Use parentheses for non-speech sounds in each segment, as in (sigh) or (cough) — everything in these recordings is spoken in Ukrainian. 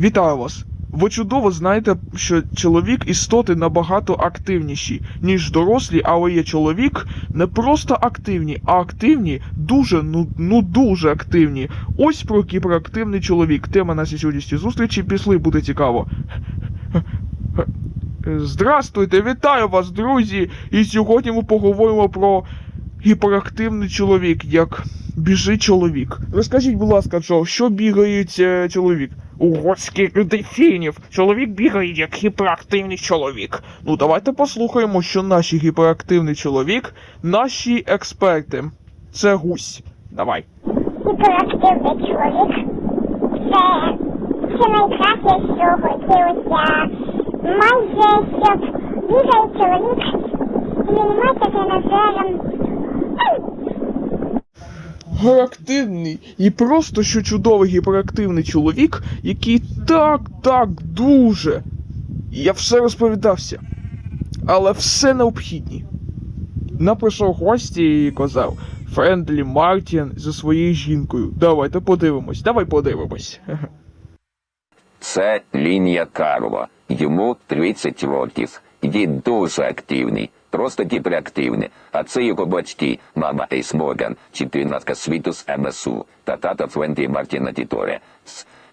Вітаю вас! Ви чудово знаєте, що чоловік істоти набагато активніші, ніж дорослі, але є чоловік не просто активні, а активні дуже, ну, ну дуже активні. Ось про кіберактивний чоловік. Тема нашої сьогоднішньої зустрічі пішли, буде цікаво. Здрастуйте, вітаю вас, друзі! І сьогодні ми поговоримо про гіперактивний чоловік, як біжить чоловік. Розкажіть, будь ласка, Джо, що бігає е, чоловік? Ого, скільки дельфінів! Чоловік бігає як гіперактивний чоловік. Ну, давайте послухаємо, що наші гіперактивний чоловік, наші експерти. Це гусь. Давай. гіперактивний чоловік. Це, це найкраще, що хотілося. Майже щоб бігає чоловік. Займатися тренажером. Гіперактивний і просто що чудовий гіперактивний чоловік, який так, так дуже. Я все розповідався. Але все необхідні. Нам гості і казав Френдлі Мартін зі своєю жінкою. Давайте подивимось, давай подивимось. Це лінія Карова. Йому 30 років. Він дуже активний, просто гіперактивний. А це його батьки, мама Ейс Морган, чемпіонатка світу з МСУ, та тата Френдлі Мартіна Тіторе.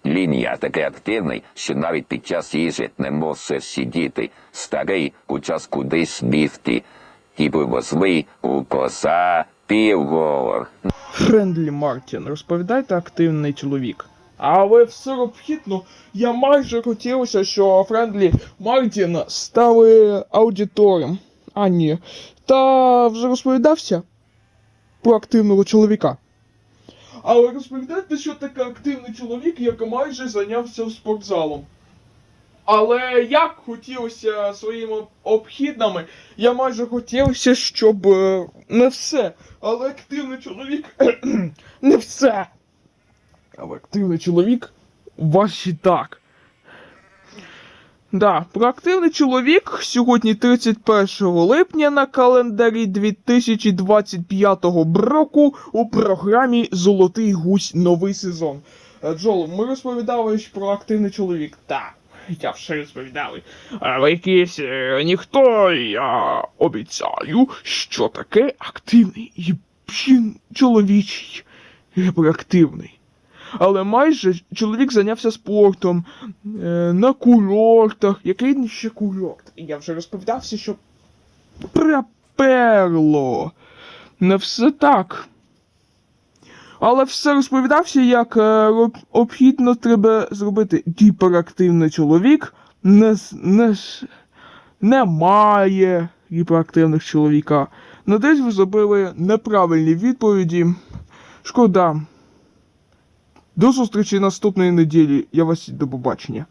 Лінія такий активний, що навіть під час їжі не може сидіти. Старий у час кудись бігти. Гіпервозлий у коса півгор. Френдлі Мартін, розповідайте активний чоловік. Але все необхідно, я майже хотілося, що Френдлі Мартін стали аудитором. А ні. Та вже розповідався про активного чоловіка. Але розповідайте, що таке активний чоловік, який майже зайнявся спортзалом. Але як хотілося своїми обхіднами, я майже хотілося, щоб е, не все. Але активний чоловік (clears throat) не все. Але активний чоловік ваші так. Да, про активний чоловік сьогодні 31 липня на календарі 2025 року у програмі Золотий гусь новий сезон. Е, Джол, ми розповідали про активний чоловік. Так, я все розповідали. Але якийсь е, ніхто, я обіцяю, що таке активний і чоловічий гіперактивний. Але майже чоловік зайнявся спортом е, на курортах. Який ще курорт? Я вже розповідався, що приперло. Не все так. Але все розповідався, як е, обхідно треба зробити гіперактивний чоловік. Не, не, з- немає гіперактивних чоловіка. Надеюсь, ви зробили неправильні відповіді. Шкода. До зустрічі наступної неділі. Я вас до побачення.